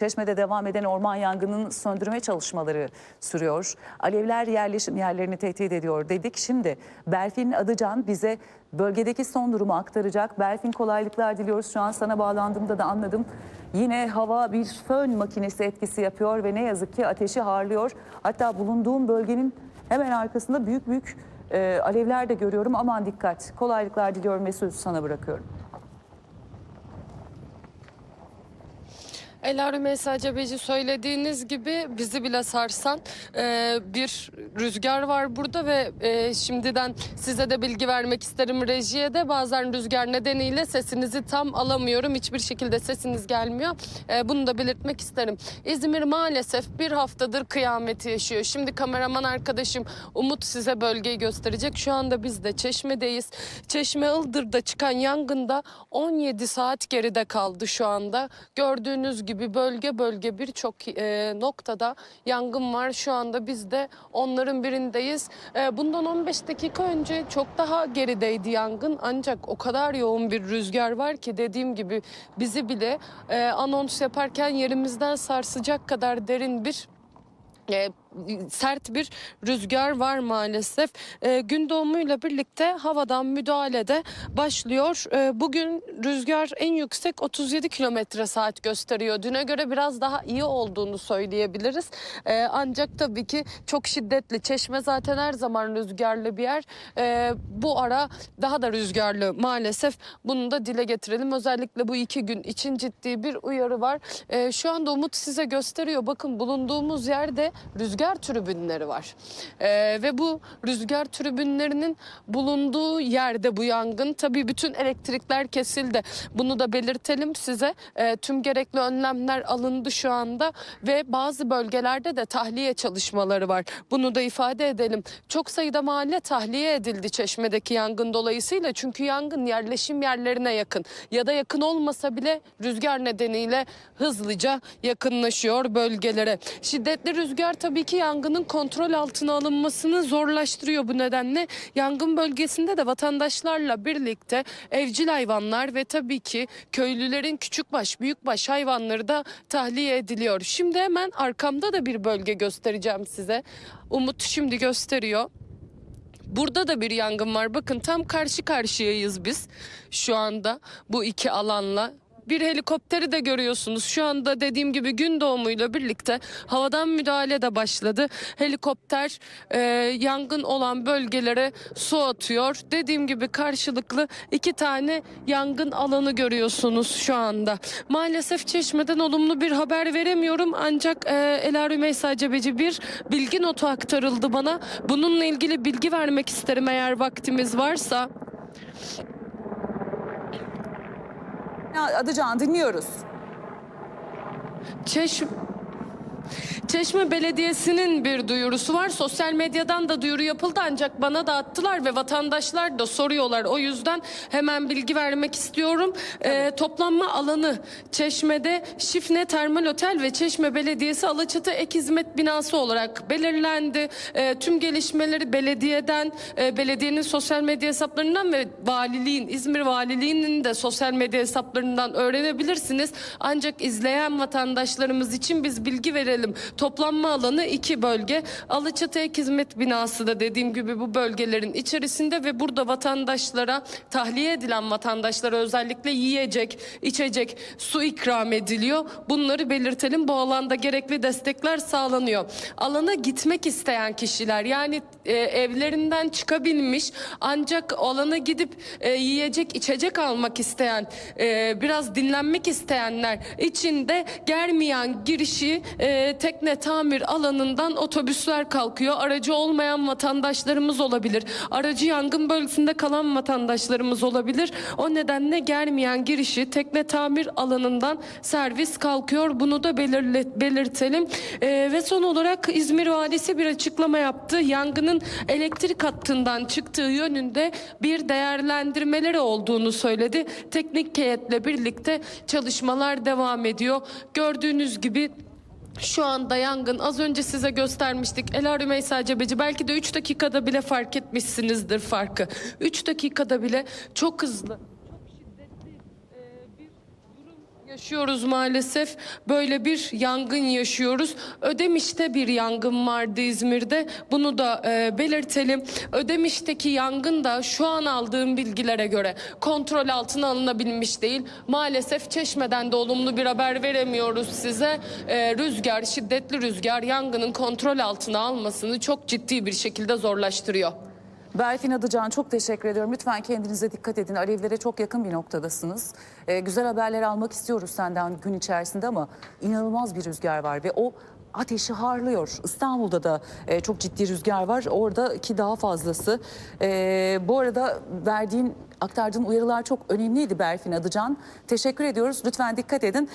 Çeşme'de devam eden orman yangının söndürme çalışmaları sürüyor. Alevler yerleşim yerlerini tehdit ediyor dedik. Şimdi Berfin Adıcan bize bölgedeki son durumu aktaracak. Berfin kolaylıklar diliyoruz. Şu an sana bağlandığımda da anladım. Yine hava bir fön makinesi etkisi yapıyor ve ne yazık ki ateşi harlıyor. Hatta bulunduğum bölgenin hemen arkasında büyük büyük e, alevler de görüyorum. Aman dikkat. Kolaylıklar diliyorum ve sözü sana bırakıyorum. Ela Rümeysa Cebeci söylediğiniz gibi bizi bile sarsan e, bir rüzgar var burada ve e, şimdiden size de bilgi vermek isterim rejiye de bazen rüzgar nedeniyle sesinizi tam alamıyorum. Hiçbir şekilde sesiniz gelmiyor. E, bunu da belirtmek isterim. İzmir maalesef bir haftadır kıyameti yaşıyor. Şimdi kameraman arkadaşım Umut size bölgeyi gösterecek. Şu anda biz de Çeşme'deyiz. Çeşme Ildır'da çıkan yangında 17 saat geride kaldı şu anda. Gördüğünüz gibi bölge bölge birçok e, noktada yangın var. Şu anda biz de onların birindeyiz. E, bundan 15 dakika önce çok daha gerideydi yangın. Ancak o kadar yoğun bir rüzgar var ki dediğim gibi bizi bile e, anons yaparken yerimizden sarsacak kadar derin bir e, sert bir rüzgar var maalesef. E, gün doğumuyla birlikte havadan müdahale de başlıyor. E, bugün rüzgar en yüksek 37 kilometre saat gösteriyor. Düne göre biraz daha iyi olduğunu söyleyebiliriz. E, ancak tabii ki çok şiddetli. Çeşme zaten her zaman rüzgarlı bir yer. E, bu ara daha da rüzgarlı maalesef. Bunu da dile getirelim. Özellikle bu iki gün için ciddi bir uyarı var. E, şu anda Umut size gösteriyor. Bakın bulunduğumuz yerde rüzgar tribünleri var. Ee, ve bu rüzgar tribünlerinin bulunduğu yerde bu yangın. Tabii bütün elektrikler kesildi. Bunu da belirtelim size. Ee, tüm gerekli önlemler alındı şu anda ve bazı bölgelerde de tahliye çalışmaları var. Bunu da ifade edelim. Çok sayıda mahalle tahliye edildi Çeşme'deki yangın dolayısıyla. Çünkü yangın yerleşim yerlerine yakın ya da yakın olmasa bile rüzgar nedeniyle hızlıca yakınlaşıyor bölgelere. Şiddetli rüzgar tabii ki yangının kontrol altına alınmasını zorlaştırıyor bu nedenle. Yangın bölgesinde de vatandaşlarla birlikte evcil hayvanlar ve tabii ki köylülerin küçükbaş, büyükbaş hayvanları da tahliye ediliyor. Şimdi hemen arkamda da bir bölge göstereceğim size. Umut şimdi gösteriyor. Burada da bir yangın var. Bakın tam karşı karşıyayız biz şu anda bu iki alanla. Bir helikopteri de görüyorsunuz. Şu anda dediğim gibi gün doğumuyla birlikte havadan müdahale de başladı. Helikopter e, yangın olan bölgelere su atıyor. Dediğim gibi karşılıklı iki tane yangın alanı görüyorsunuz şu anda. Maalesef Çeşme'den olumlu bir haber veremiyorum. Ancak e, Ela Rümeysa Cebeci bir bilgi notu aktarıldı bana. Bununla ilgili bilgi vermek isterim eğer vaktimiz varsa. Adıcan dinliyoruz. Çeşme Çeşme Belediyesi'nin bir duyurusu var. Sosyal medyadan da duyuru yapıldı ancak bana da attılar ve vatandaşlar da soruyorlar. O yüzden hemen bilgi vermek istiyorum. Ee, toplanma alanı Çeşme'de Şifne Termal Otel ve Çeşme Belediyesi Alaçatı Ek Hizmet Binası olarak belirlendi. Ee, tüm gelişmeleri belediyeden, e, belediyenin sosyal medya hesaplarından ve valiliğin, İzmir Valiliği'nin de sosyal medya hesaplarından öğrenebilirsiniz. Ancak izleyen vatandaşlarımız için biz bilgi verelim. Toplanma alanı iki bölge. Alaçatı Ek Hizmet Binası da dediğim gibi bu bölgelerin içerisinde ve burada vatandaşlara tahliye edilen vatandaşlara özellikle yiyecek, içecek, su ikram ediliyor. Bunları belirtelim. Bu alanda gerekli destekler sağlanıyor. Alana gitmek isteyen kişiler yani e, evlerinden çıkabilmiş ancak alana gidip e, yiyecek, içecek almak isteyen, e, biraz dinlenmek isteyenler için de Germiyan girişi e, tekne tamir alanından otobüsler kalkıyor. Aracı olmayan vatandaşlarımız olabilir. Aracı yangın bölgesinde kalan vatandaşlarımız olabilir. O nedenle Germiyan girişi tekne tamir alanından servis kalkıyor. Bunu da belirle, belirtelim. Ee, ve son olarak İzmir Valisi bir açıklama yaptı. Yangının elektrik hattından çıktığı yönünde bir değerlendirmeleri olduğunu söyledi. Teknik heyetle birlikte çalışmalar devam ediyor. Gördüğünüz gibi şu anda yangın az önce size göstermiştik. Ela Rümeysa Cebeci belki de 3 dakikada bile fark etmişsinizdir farkı. 3 dakikada bile çok hızlı. Çok şiddetli e, bir durum Yaşıyoruz maalesef. Böyle bir yangın yaşıyoruz. Ödemiş'te bir yangın vardı İzmir'de. Bunu da e, belirtelim. Ödemiş'teki yangın da şu an aldığım bilgilere göre kontrol altına alınabilmiş değil. Maalesef Çeşme'den de olumlu bir haber veremiyoruz size. E, rüzgar, şiddetli rüzgar yangının kontrol altına almasını çok ciddi bir şekilde zorlaştırıyor. Berfin Adıcan çok teşekkür ediyorum. Lütfen kendinize dikkat edin. Alevlere çok yakın bir noktadasınız. Ee, güzel haberler almak istiyoruz senden gün içerisinde ama inanılmaz bir rüzgar var ve o ateşi harlıyor. İstanbul'da da e, çok ciddi rüzgar var. Oradaki daha fazlası. Ee, bu arada verdiğin aktardığın uyarılar çok önemliydi Berfin Adıcan. Teşekkür ediyoruz. Lütfen dikkat edin.